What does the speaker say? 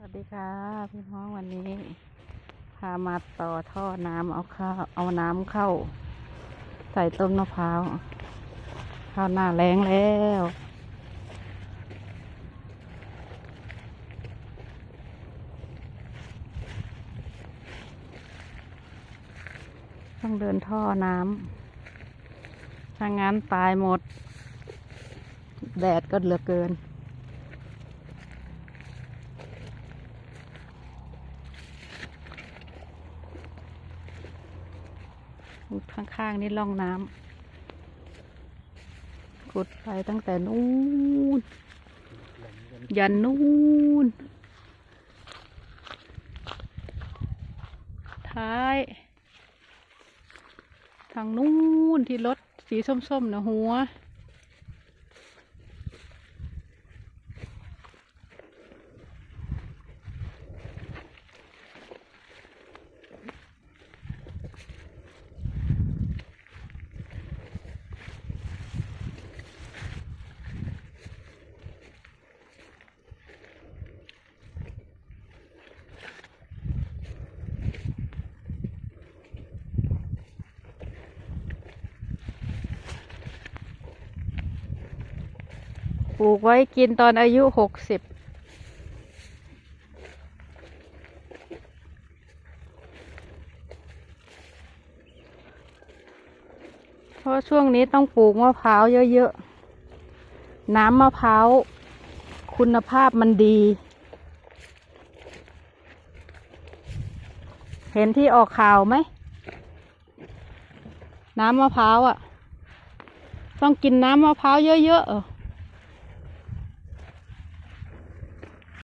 สวัสดีค่ะ พี่น้องวันนี้พามาต่อท่อน้ำเอาข้าวเอาน้ำเข้า ใส่ต้นมะพร้าวข้าวหน้าแรงแล้วต้องเดินท่อน้ำถ้างั้นตายหมด แดดก็เหลือเกิน ข้างๆนี่ร่องน้ำขุดไปตั้งแต่นู้นยันนู้นท้าย ทางนู้นที่รถสีส้มๆนะหัว ปลูกไว้กินตอนอายุหกสิบเพราะช่วงนี้ต้องปลูกมะพร้าวเยอะๆ น้ำมะพร้าวคุณภาพมันดี เห็นที่ออกข่าวไหม น้ำมะพร้าวอะ ต้องกินน้ำมะพร้าวเยอะๆ